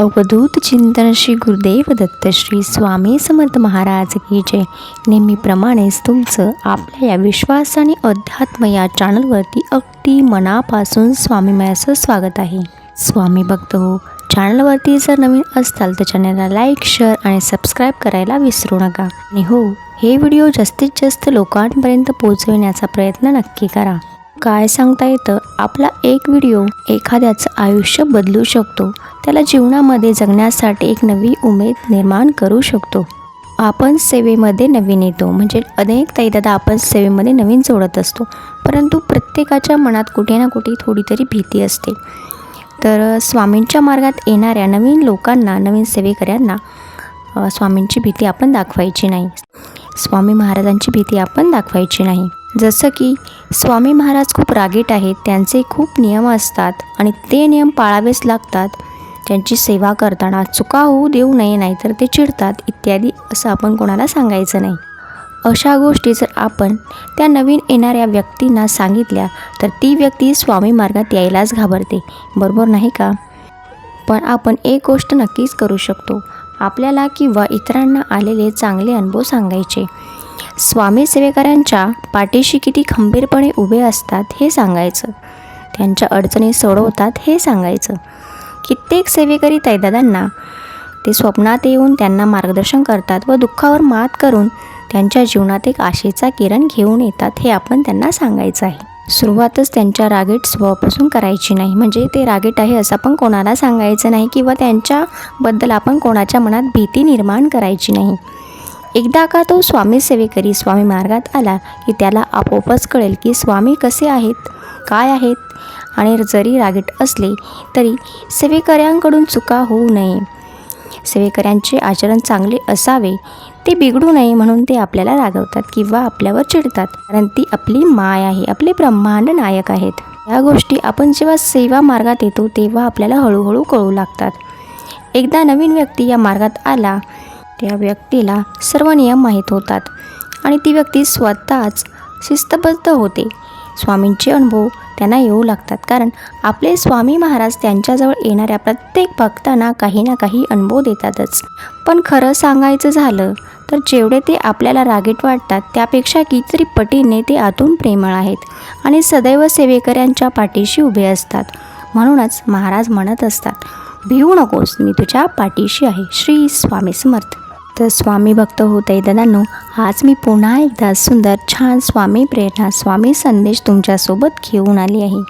अवधूत चिंतन श्री गुरुदेव दत्त श्री स्वामी समर्थ महाराज की जय. नेहमीप्रमाणेच तुमचं आपल्या या विश्वास आणि अध्यात्म या चॅनलवरती अगदी मनापासून स्वामीमयाचं स्वागत आहे. स्वामी भक्त हो चॅनलवरती जर नवीन असताल तर चॅनलला लाईक शेअर आणि सबस्क्राईब करायला विसरू नका. आणि हो हे व्हिडिओ जास्तीत जास्त लोकांपर्यंत पोहोचविण्याचा प्रयत्न नक्की करा. काय सांगता येतं? आपला एक व्हिडिओ एखाद्याचं आयुष्य बदलू शकतो. त्याला जीवनामध्ये जगण्यासाठी एक नवी उमेद निर्माण करू शकतो. आपण सेवेमध्ये नवीन येतो. म्हणजे अनेक ताईदादा आपण सेवेमध्ये नवीन जोडत असतो. परंतु प्रत्येकाच्या मनात कुठे ना कुठे थोडी तरी भीती असते. तर स्वामींच्या मार्गात येणाऱ्या नवीन लोकांना नवीन सेवेकऱ्यांना स्वामींची भीती आपण दाखवायची नाही. स्वामी महाराजांची भीती आपण दाखवायची नाही. जसं की स्वामी महाराज खूप रागीट आहेत त्यांचे खूप नियम असतात आणि ते नियम पाळावेच लागतात. त्यांची सेवा करताना चुका होऊ देऊ नये नाही तर ते चिडतात इत्यादी असं आपण कोणाला सांगायचं नाही. अशा गोष्टी जर आपण त्या नवीन येणाऱ्या व्यक्तींना सांगितल्या तर ती व्यक्ती स्वामी मार्गात यायलाच घाबरते. बरोबर नाही का? पण आपण एक गोष्ट नक्कीच करू शकतो. आपल्याला किंवा इतरांना आलेले चांगले अनुभव सांगायचे. स्वामी सेवेकरांच्या पाठीशी किती खंबीरपणे उभे असतात हे सांगायचं. त्यांच्या अडचणी सोडवतात हे सांगायचं. कित्येक सेवेकरी तैदादांना ते स्वप्नात येऊन त्यांना मार्गदर्शन करतात व दुःखावर मात करून त्यांच्या जीवनात एक आशेचा किरण घेऊन येतात हे आपण त्यांना सांगायचं आहे. सुरुवातच त्यांच्या रागीट स्वभावापासून करायची नाही. म्हणजे ते रागीट आहे असं आपण कोणाला सांगायचं नाही किंवा त्यांच्याबद्दल आपण कोणाच्या मनात भीती निर्माण करायची नाही. एकदा का तो स्वामी सेवेकरी स्वामी मार्गात आला की त्याला आपोआपच कळेल की स्वामी कसे आहेत काय आहेत आणि जरी रागीट असले तरी सेवेकऱ्यांकडून चुका होऊ नये. सेवेकऱ्यांचे आचरण चांगले असावे ते बिघडू नये म्हणून ते आपल्याला रागवतात किंवा आपल्यावर चिडतात कारण ती आपली माय आहे आपले ब्रह्मांड नायक आहेत. या गोष्टी आपण जेव्हा सेवा मार्गात येतो तेव्हा आपल्याला हळूहळू कळू लागतात. एकदा नवीन व्यक्ती या मार्गात आला त्या व्यक्तीला सर्व नियम माहीत होतात. आणि ती व्यक्ती स्वतःच शिस्तबद्ध होते. स्वामींचे अनुभव त्यांना येऊ लागतात कारण आपले स्वामी महाराज त्यांच्याजवळ येणाऱ्या प्रत्येक भक्तांना काही ना काही अनुभव देतातच. पण खरं सांगायचं झालं तर जेवढे ते आपल्याला रागीट वाटतात त्यापेक्षा कितीतरी पटीने ते आतून प्रेमळ आहेत आणि सदैव सेवेकऱ्यांच्या पाठीशी उभे असतात. म्हणूनच महाराज म्हणत असतात भिवू नकोस मी तुझ्या पाठीशी आहे. श्री स्वामी समर्थ. तर स्वामी भक्त होते दादांनो आज मी पुन्हा एकदा सुंदर छान स्वामी प्रेरणा स्वामी संदेश तुमच्यासोबत घेऊन आली आहे.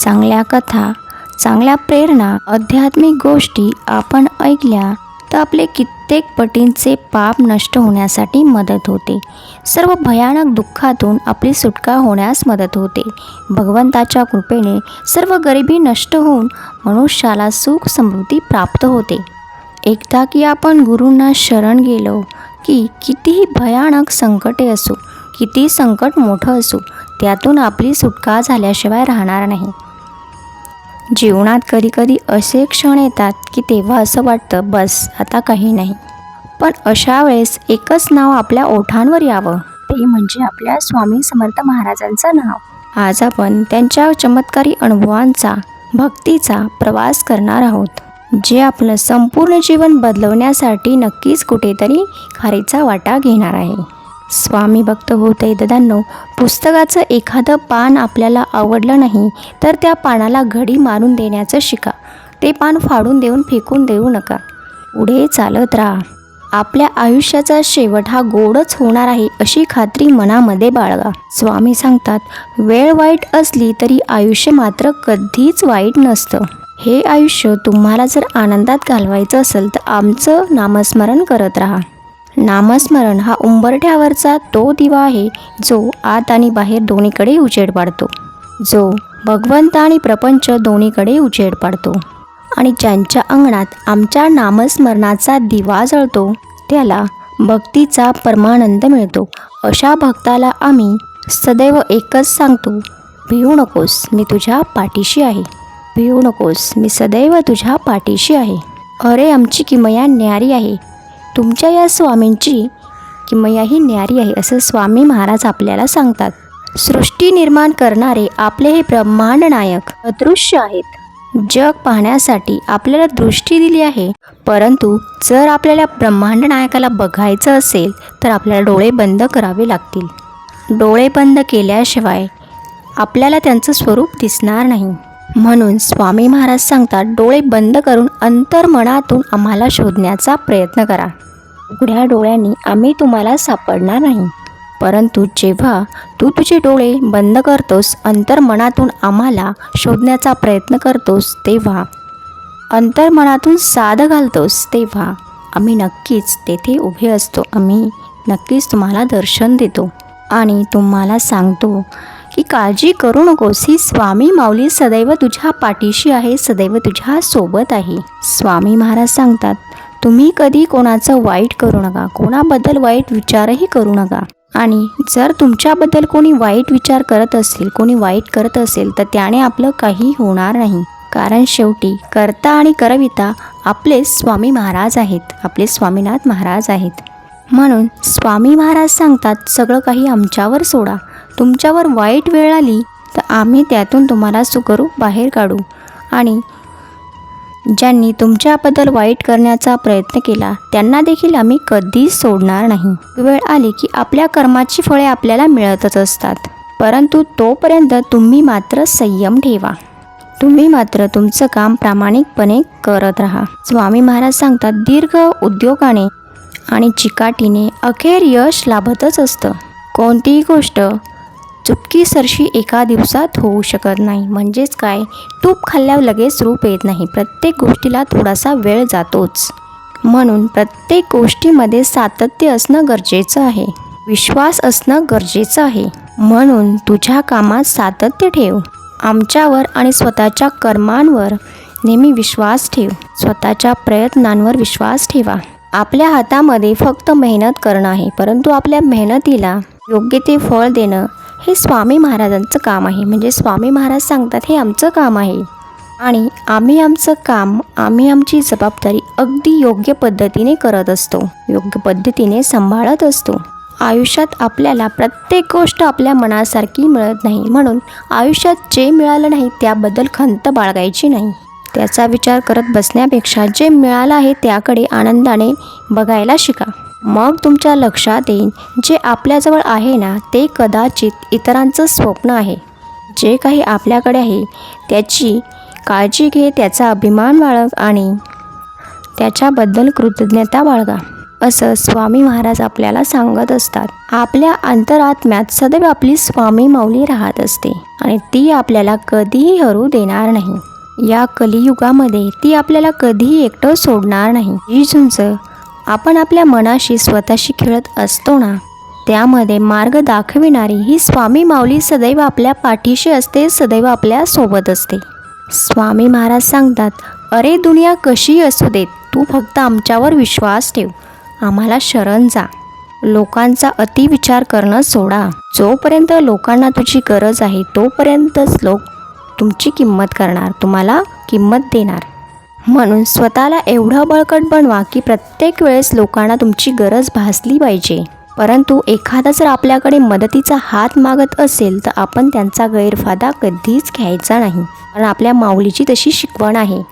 चांगल्या कथा चांगल्या प्रेरणा आध्यात्मिक गोष्टी आपण ऐकल्या तर आपले कित्येक पटींचे पाप नष्ट होण्यासाठी मदत होते. सर्व भयानक दुःखातून आपली सुटका होण्यास मदत होते. भगवंताच्या कृपेने सर्व गरिबी नष्ट होऊन मनुष्याला सुख समृद्धी प्राप्त होते. एकदा की आपण गुरूंना शरण गेलो की कितीही भयानक संकटे असो किती संकट मोठं असो त्यातून आपली सुटका झाल्याशिवाय राहणार नाही. जीवनात कधीकधी असे क्षण येतात की तेव्हा असं वाटतं बस आता काही नाही. पण अशा वेळेस एकच नाव आपल्या ओठांवर यावं ते म्हणजे आपल्या स्वामी समर्थ महाराजांचं नाव. आज आपण त्यांच्या चमत्कारी अनुभवांचा भक्तीचा प्रवास करणार आहोत. जे आपलं संपूर्ण जीवन बदलवण्यासाठी नक्कीच कुठेतरी खारीचा वाटा घेणार आहे. स्वामी भक्त होते दादांनो पुस्तकाचं एखादं पान आपल्याला आवडलं नाही तर त्या पानाला घडी मारून देण्याचं शिका. ते पान फाडून देऊन फेकून देऊ नका. पुढे चालत राहा. आपल्या आयुष्याचा शेवट हा गोडच होणार आहे अशी खात्री मनामध्ये बाळगा. स्वामी सांगतात वेळ वाईट असली तरी आयुष्य मात्र कधीच वाईट नसतं. हे आयुष्य तुम्हाला जर आनंदात घालवायचं असेल तर आमचं नामस्मरण करत राहा. नामस्मरण हा उंबरठ्यावरचा तो दिवा आहे जो आत आणि बाहेर दोन्हीकडे उजेड पाडतो. जो भगवंत आणि प्रपंच दोन्हीकडे उजेड पाडतो. आणि ज्यांच्या अंगणात आमच्या नामस्मरणाचा दिवा जळतो त्याला भक्तीचा परमानंद मिळतो. अशा भक्ताला आम्ही सदैव एकच सांगतो भिवू नकोस मी तुझ्या पाठीशी आहे. भिवू नकोस. मी सदैव तुझ्या पाठीशी आहे. अरे आमची किमया न्यारी आहे. तुमच्या या स्वामींची किमया ही न्यारी आहे असं स्वामी महाराज आपल्याला सांगतात. सृष्टी निर्माण करणारे आपले हे ब्रह्मांड नायक अदृश्य आहेत. जग पाहण्यासाठी आपल्याला दृष्टी दिली आहे. परंतु जर आपल्याला ब्रह्मांड नायकाला बघायचं असेल तर आपल्याला डोळे बंद करावे लागतील. डोळे बंद केल्याशिवाय आपल्याला त्यांचं स्वरूप दिसणार नाही. म्हणून स्वामी महाराज सांगतात डोळे बंद करून अंतर्मनातून आम्हाला शोधण्याचा प्रयत्न करा. उघड्या डोळ्यांनी आम्ही तुम्हाला सापडणार नाही. परंतु जेव्हा तू तुझे डोळे बंद करतोस अंतर्मनातून आम्हाला शोधण्याचा प्रयत्न करतोस तेव्हा अंतर्मनातून साध घालतोस तेव्हा आम्ही नक्कीच तेथे उभे असतो. आम्ही नक्कीच तुम्हाला दर्शन देतो आणि तुम्हाला सांगतो की काळजी करू नकोस. ही स्वामी माऊली सदैव तुझ्या पाठीशी आहे सदैव तुझ्या सोबत आहे. स्वामी महाराज सांगतात तुम्ही कधी कोणाचं वाईट करू नका. कोणाबद्दल वाईट विचारही करू नका. आणि जर तुमच्याबद्दल कोणी वाईट विचार करत असेल कोणी वाईट करत असेल तर त्याने आपलं काही होणार नाही. कारण शेवटी करता आणि करविता आपले स्वामी महाराज आहेत. आपले स्वामीनाथ महाराज आहेत. म्हणून स्वामी महाराज सांगतात सगळं काही आमच्यावर सोडा. तुमच्यावर वाईट वेळ आली तर आम्ही त्यातून तुम्हाला सुखरूप बाहेर काढू. आणि ज्यांनी तुमच्याबद्दल वाईट करण्याचा प्रयत्न केला त्यांना देखील आम्ही कधीच सोडणार नाही. वेळ आली की आपल्या कर्माची फळे आपल्याला मिळतच असतात परंतु तोपर्यंत तुम्ही मात्र संयम ठेवा. तुम्ही मात्र तुमचं काम प्रामाणिकपणे करत राहा. स्वामी महाराज सांगतात दीर्घ उद्योगाने आणि चिकाटीने अखेर यश लाभतच असतं. कोणतीही गोष्ट चुपकीसरशी एका दिवसात होऊ शकत नाही. म्हणजेच काय? तूप खाल्ल्यावर लगेच रूप येत नाही. प्रत्येक गोष्टीला थोडासा वेळ जातोच. म्हणून प्रत्येक गोष्टीमध्ये सातत्य असणं गरजेचं आहे. विश्वास असणं गरजेचं आहे. म्हणून तुझ्या कामात सातत्य ठेव. आमच्यावर आणि स्वतःच्या कर्मांवर नेहमी विश्वास ठेव. स्वतःच्या प्रयत्नांवर विश्वास ठेवा. आपल्या हातामध्ये फक्त मेहनत करणं आहे. परंतु आपल्या मेहनतीला योग्य ते फळ देणं हे स्वामी महाराजांचं काम आहे. म्हणजे स्वामी महाराज सांगतात हे आमचं काम आहे. आणि आम्ही आमचं काम आम्ही आमची जबाबदारी अगदी योग्य पद्धतीने करत असतो. योग्य पद्धतीने सांभाळत असतो. आयुष्यात आपल्याला प्रत्येक गोष्ट आपल्या मनासारखी मिळत नाही. म्हणून आयुष्यात जे मिळालं नाही त्याबद्दल खंत बाळगायची नाही. त्याचा विचार करत बसण्यापेक्षा जे मिळालं आहे त्याकडे आनंदाने बघायला शिका. मग तुमच्या लक्षात येईल जे आपल्याजवळ आहे ना ते कदाचित इतरांचं स्वप्न आहे. जे काही आपल्याकडे आहे त्याची काळजी घे त्याचा अभिमान बाळग आणि त्याच्याबद्दल कृतज्ञता बाळगा असं स्वामी महाराज आपल्याला सांगत असतात. आपल्या अंतरात्म्यात सदैव आपली स्वामी माऊली राहत असते आणि ती आपल्याला कधीही हरू देणार नाही. या कलियुगामध्ये ती आपल्याला कधीही एकटं सोडणार नाही. जी झुंज आपण आपल्या मनाशी स्वतःशी खेळत असतो ना? त्यामध्ये मार्ग दाखविणारी ही स्वामी माऊली सदैव आपल्या पाठीशी असते सदैव आपल्यासोबत असते. स्वामी महाराज सांगतात अरे दुनिया कशी असू देत? तू फक्त आमच्यावर विश्वास ठेव. आम्हाला शरण जा. लोकांचा अतिविचार करणं सोडा. जोपर्यंत लोकांना तुझी गरज आहे तोपर्यंतच लोक तुमची किंमत करणार तुम्हाला किंमत देणार. म्हणून स्वतःला एवढं बळकट बनवा की प्रत्येक वेळेस लोकांना तुमची गरज भासली पाहिजे. परंतु एखादा जर आपल्याकडे मदतीचा हात मागत असेल तर आपण त्यांचा गैरफायदा कधीच घ्यायचा नाही. कारण आपल्या माऊलीची तशी शिकवण आहे.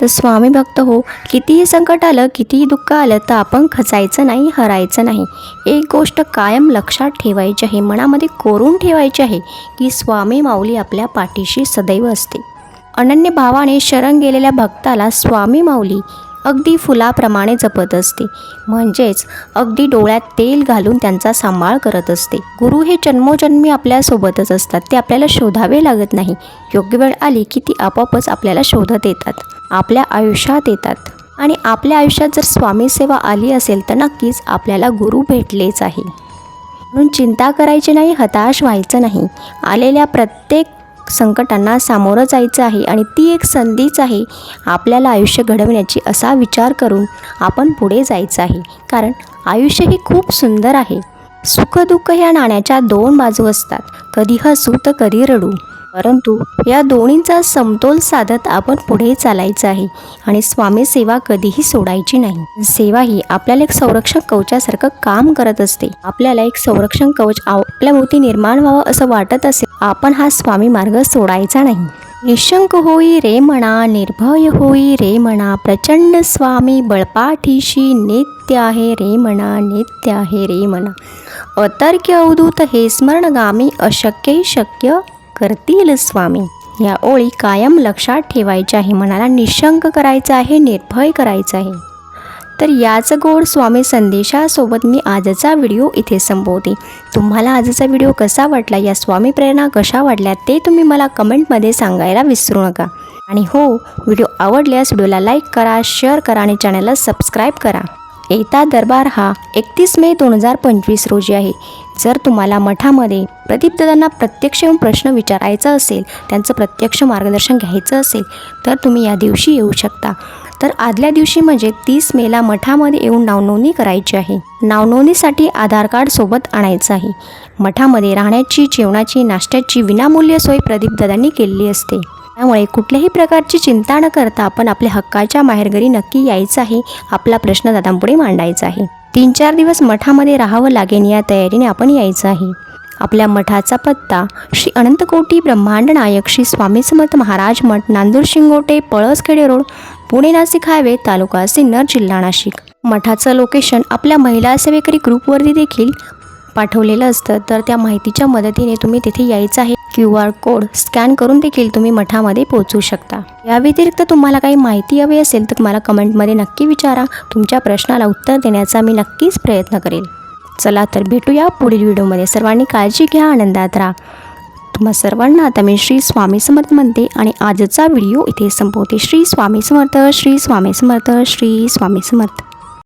तर स्वामी भक्त हो कितीही संकट आलं कितीही दुःख आलं तर आपण खचायचं नाही हरायचं नाही. एक गोष्ट कायम लक्षात ठेवायची आहे मनामध्ये कोरून ठेवायची आहे की स्वामी माऊली आपल्या पाठीशी सदैव असते. अनन्य भावाने शरण गेलेल्या भक्ताला स्वामी माऊली अगदी फुलाप्रमाणे जपत असते. म्हणजेच अगदी डोळ्यात तेल घालून त्यांचा सांभाळ करत असते. गुरु हे जन्मोजन्मी आपल्यासोबतच असतात. ते आपल्याला शोधावे लागत नाही. योग्य वेळ आली की ती आपोआपच आपल्याला शोधत येतात. आपल्या आयुष्यात येतात. आणि आपल्या आयुष्यात जर स्वामी सेवा आली असेल तर नक्कीच आपल्याला गुरु भेटलेच आहे. म्हणून चिंता करायची नाही हताश व्हायचं नाही. आलेल्या प्रत्येक संकटांना सामोरं जायचं आहे आणि ती एक संधीच आहे आपल्याला आयुष्य घडवण्याची असा विचार करून आपण पुढे जायचं आहे. कारण आयुष्य हे खूप सुंदर आहे. सुखदुःख ह्या नाण्याच्या दोन बाजू असतात. कधी हसू तर कधी रडू. परंतु या दोन्हींचा समतोल साधत आपण पुढे चालायचं आहे आणि स्वामी सेवा कधीही सोडायची नाही. सेवा ही आपल्याला एक संरक्षण कवचासारखं काम करत असते. आपल्याला एक संरक्षण कवच आपल्या भोवती निर्माण व्हावं असं वाटत असेल आपण हा स्वामी मार्ग सोडायचा नाही. निशंक होई रे म्हणा निर्भय होई रे म्हणा प्रचंड स्वामी बळपाठीशी नित्य आहे रे म्हणा नित्य आहे रे म्हणा अतर्क्य अवधूत हे स्मरणगामी अशक्यही शक्य करतील स्वामी. या ओळी कायम लक्षात ठेवायच्या आहे. मनाला निशंक करायचं आहे निर्भय करायचं आहे. तर याच गोड स्वामी संदेशासोबत मी आजचा व्हिडिओ इथे संपवते. तुम्हाला आजचा व्हिडिओ कसा वाटला या स्वामी प्रेरणा कशा वाटल्या ते तुम्ही मला कमेंटमध्ये सांगायला विसरू नका. आणि हो व्हिडिओ आवडल्यास व्हिडिओला लाईक करा शेअर करा आणि चॅनलला सबस्क्राईब करा. येता दरबार हा एकतीस मे दोन हजार पंचवीस रोजी आहे. जर तुम्हाला मठामध्ये प्रदीपदादांना प्रत्यक्ष येऊन प्रश्न विचारायचा असेल त्यांचं प्रत्यक्ष मार्गदर्शन घ्यायचं असेल तर तुम्ही या दिवशी येऊ शकता. तर आदल्या दिवशी म्हणजे तीस मेला मठामध्ये येऊन नावनोंदणी करायची आहे. नावनोंदणीसाठी आधार कार्ड सोबत आणायचं आहे. मठामध्ये राहण्याची जेवणाची नाश्त्याची विनामूल्य सोय प्रदीपदादांनी केलेली असते. त्यामुळे कुठल्याही प्रकारची चिंता न करता आपण आपल्या हक्काच्या माहेरघरी नक्की यायचं आहे आपला प्रश्न दादांपुढे मांडायचा आहे. तीन चार दिवस मठामध्ये राहावं लागेल या तयारीने आपण यायचं आहे. आपल्या मठाचा पत्ता श्री अनंतकोटी ब्रह्मांड नायक श्री स्वामी समर्थ महाराज मठ नांदूर शिंगोटे पळसखेडे रोड पुणे नाशिक हायवे तालुका सिन्नर जिल्हा नाशिक. मठाचं लोकेशन आपल्या महिला सेवेकरी ग्रुपवरती देखील पाठवलेलं असतं तर त्या माहितीच्या मदतीने तुम्ही तिथे यायचं आहे. क्यू आर कोड स्कॅन करून देखील तुम्ही मठामध्ये पोहोचू शकता. या व्यतिरिक्त तुम्हाला काही माहिती हवी असेल तर मला कमेंटमध्ये नक्की विचारा. तुमच्या प्रश्नाला उत्तर देण्याचा मी नक्कीच प्रयत्न करेल. चला तर भेटूया पुढील व्हिडिओमध्ये. सर्वांनी काळजी घ्या आनंदात राहा. तुम्हा सर्वांना आता मी श्री स्वामी समर्थ म्हणते आणि आजचा व्हिडिओ इथे संपवते. श्री स्वामी समर्थ श्री स्वामी समर्थ श्री स्वामी समर्थ.